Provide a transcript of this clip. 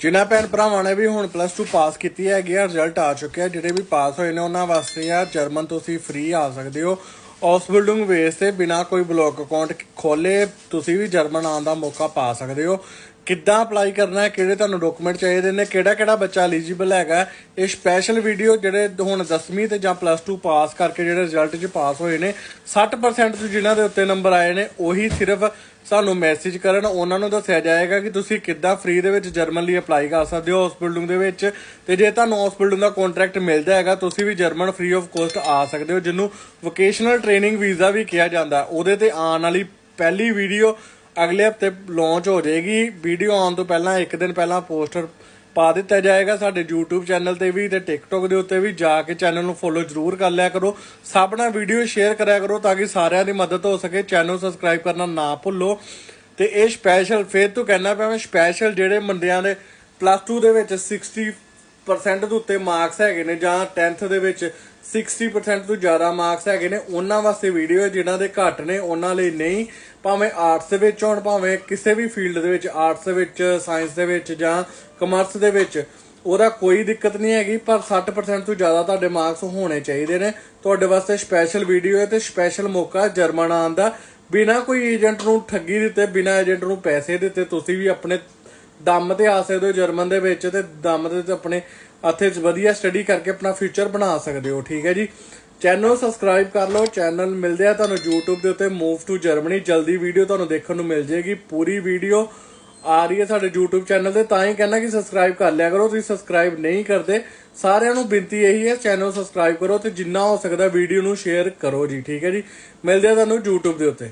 ਜਿਨ੍ਹਾਂ ਭੈਣ ਭਰਾਵਾਂ ਨੇ ਵੀ ਹੁਣ ਪਲੱਸ 2 ਪਾਸ ਕੀਤੀ ਹੈਗੀ ਆ ਰਿਜ਼ਲਟ ਆ ਚੁੱਕਿਆ ਜਿਹੜੇ ਵੀ ਪਾਸ ਹੋਏ ਨੇ, ਉਹਨਾਂ ਵਾਸਤੇ ਆ ਜਰਮਨ ਤੁਸੀਂ ਫ੍ਰੀ ਆ ਸਕਦੇ ਹੋ। ਆਸਬਿਲਡਿੰਗ ਬੇਸ ਤੇ ਬਿਨਾ ਕੋਈ ਬਲੌਕ ਅਕਾਊਂਟ ਖੋਲੇ ਤੁਸੀਂ ਵੀ ਜਰਮਨ ਆਉਣ ਦਾ ਮੌਕਾ ਪਾ ਸਕਦੇ ਹੋ। ਕਿੱਦਾਂ ਅਪਲਾਈ ਕਰਨਾ ਹੈ, ਕਿਹੜੇ ਤੁਹਾਨੂੰ ਡਾਕੂਮੈਂਟ ਚਾਹੀਦੇ ਨੇ, ਕਿਹੜਾ ਕਿਹੜਾ ਬੱਚਾ ਐਲੀਜੀਬਲ ਹੈਗਾ ਇਹ ਸਪੈਸ਼ਲ ਵੀਡੀਓ ਜਿਹੜੇ ਹੁਣ 10ਵੀਂ ਤੇ ਜਾਂ ਪਲੱਸ 2 ਪਾਸ ਕਰਕੇ ਜਿਹੜੇ ਰਿਜ਼ਲਟ 'ਚ ਪਾਸ ਹੋਏ ਨੇ 60% ਤੋਂ ਜਿਨ੍ਹਾਂ ਦੇ ਉੱਤੇ ਨੰਬਰ ਆਏ ਨੇ, ਉਹੀ ਸਿਰਫ ਸਾਨੂੰ ਮੈਸੇਜ ਕਰਨ, ਉਹਨਾਂ ਨੂੰ ਦੱਸਿਆ ਜਾਏਗਾ ਕਿ ਤੁਸੀਂ ਕਿੱਦਾਂ ਫ੍ਰੀ ਦੇ ਵਿੱਚ ਜਰਮਨ ਲਈ ਅਪਲਾਈ ਕਰ ਸਕਦੇ ਹੋ ਉਸ ਦੇ ਵਿੱਚ। ਤੇ ਜੇ ਤੁਹਾਨੂੰ ਉਸ ਦਾ ਕੰਟਰੈਕਟ ਮਿਲਦਾ ਹੈਗਾ, ਤੁਸੀਂ ਵੀ ਜਰਮਨ ਫ੍ਰੀ ਆਫ ਕੋਸਟ ਆ ਸਕਦੇ ਹੋ, ਜਿਹਨੂੰ ਵੋਕੇਸ਼ਨਲ ਟ੍ਰੇਨਿੰਗ ਵੀਜ਼ਾ ਵੀ ਕਿਹਾ ਜਾਂਦਾ ਉਹਦੇ ਤੇ ਆਉਣ ਵਾਲੀ ਪਹਿਲੀ ਵੀਡੀਓ ਅਗਲੇ ਹਫ਼ਤੇ ਲਾਂਚ ਹੋ ਜਾਏਗੀ। ਵੀਡੀਓ ਆਉਣ ਤੋਂ ਪਹਿਲਾਂ, ਇੱਕ ਦਿਨ ਪਹਿਲਾਂ ਪੋਸਟਰ ਪਾ ਦਿੱਤਾ ਜਾਏਗਾ ਸਾਡੇ YouTube ਚੈਨਲ ਤੇ ਵੀ ਤੇ TikTok ਦੇ ਉੱਤੇ ਵੀ। ਜਾ ਕੇ ਚੈਨਲ ਨੂੰ ਫੋਲੋ ਜ਼ਰੂਰ ਕਰ ਲਿਆ ਕਰੋ। ਸਭ ਨਾਲ ਵੀਡੀਓ ਸ਼ੇਅਰ ਕਰਿਆ ਕਰੋ ਤਾਂ ਕਿ ਸਾਰਿਆਂ ਦੀ ਮਦਦ ਹੋ ਸਕੇ। ਚੈਨਲ ਸਬਸਕ੍ਰਾਈਬ ਕਰਨਾ ਨਾ ਭੁੱਲੋ। ਤੇ ਇਹ ਸਪੈਸ਼ਲ ਫੇਰ ਤੋਂ ਕਹਿਣਾ ਪਿਆ ਮੈਂ ਸਪੈਸ਼ਲ ਜਿਹੜੇ ਬੰਦਿਆਂ ਦੇ ਪਲੱਸ 2 ਦੇ ਵਿੱਚ 60% ਦੇ ਉੱਤੇ ਮਾਰਕਸ ਹੈਗੇ ਨੇ ਜਾਂ 10th ਦੇ ਵਿੱਚ 60% ਤੋਂ ਜ਼ਿਆਦਾ ਮਾਰਕਸ ਹੈਗੇ ਨੇ, ਉਹਨਾਂ ਵਾਸਤੇ ਵੀਡੀਓ ਹੈ ਜਿਨ੍ਹਾਂ ਦੇ ਘੱਟ ਨੇ, ਉਹਨਾਂ ਲਈ ਨਹੀਂ। ਭਾਵੇਂ ਆਰਟਸ ਦੇ ਵਿੱਚ ਹੋਣ, ਭਾਵੇਂ ਕਿਸੇ ਵੀ ਫੀਲਡ ਦੇ ਵਿੱਚ ਆਰਟਸ ਦੇ ਵਿੱਚ ਸਾਇੰਸ ਦੇ ਵਿੱਚ ਜਾਂ ਕਮਰਸ ਦੇ ਵਿੱਚ, ਉਹਦਾ ਕੋਈ ਦਿੱਕਤ ਨਹੀਂ ਹੈਗੀ, ਪਰ 60% ਤੋਂ ਜ਼ਿਆਦਾ ਤੁਹਾਡੇ ਮਾਰਕਸ ਹੋਣੇ ਚਾਹੀਦੇ ਨੇ। ਤੁਹਾਡੇ ਵਾਸਤੇ ਸਪੈਸ਼ਲ ਵੀਡੀਓ ਹੈ ਤੇ ਸਪੈਸ਼ਲ ਮੌਕਾ ਜਰਮਨ ਆਉਣ ਦਾ ਬਿਨਾ ਕੋਈ ਏਜੰਟ ਨੂੰ ਠੱਗੀ ਦਿੱਤੇ, ਬਿਨਾ ਏਜੰਟ ਨੂੰ ਪੈਸੇ ਦਿੱਤੇ, ਤੁਸੀਂ ਵੀ ਆਪਣੇ ਦਮ ਤੇ ਆ ਸਕਦੇ ਹੋ ਜਰਮਨ ਦੇ ਵਿੱਚ ਤੇ ਦਮ ਤੇ ਆਪਣੇ ਇੱਥੇ ਵਧੀਆ ਸਟੱਡੀ ਕਰਕੇ ਆਪਣਾ ਫਿਊਚਰ ਬਣਾ ਸਕਦੇ ਹੋ, ਠੀਕ ਹੈ ਜੀ? ਚੈਨਲ ਸਬਸਕ੍ਰਾਈਬ ਕਰ ਲਓ ਚੈਨਲ ਮਿਲਦੇ ਆ ਤੁਹਾਨੂੰ YouTube ਦੇ ਉੱਤੇ ਮੂਵ ਟੂ ਜਰਮਨੀ ਜਲਦੀ ਵੀਡੀਓ ਤੁਹਾਨੂੰ ਦੇਖਣ ਨੂੰ ਮਿਲ ਜੇਗੀ ਪੂਰੀ ਵੀਡੀਓ ਆ ਰਹੀ ਹੈ ਸਾਡੇ YouTube ਚੈਨਲ ਤੇ, ਤਾਂ ਹੀ ਕਹਿੰਦਾ ਕਿ ਸਬਸਕ੍ਰਾਈਬ ਕਰ ਲਿਆ ਕਰੋ, ਤੁਸੀਂ ਸਬਸਕ੍ਰਾਈਬ ਨਹੀਂ ਕਰਦੇ, ਸਾਰਿਆਂ ਨੂੰ ਬੇਨਤੀ ਇਹੀ ਹੈ ਚੈਨਲ ਸਬਸਕ੍ਰਾਈਬ ਕਰੋ ਤੇ ਜਿੰਨਾ ਹੋ ਸਕਦਾ ਵੀਡੀਓ ਨੂੰ ਸ਼ੇਅਰ ਕਰੋ ਜੀ, ਠੀਕ ਹੈ ਜੀ? ਮਿਲਦੇ ਆ ਤੁਹਾਨੂੰ YouTube ਦੇ ਉੱਤੇ।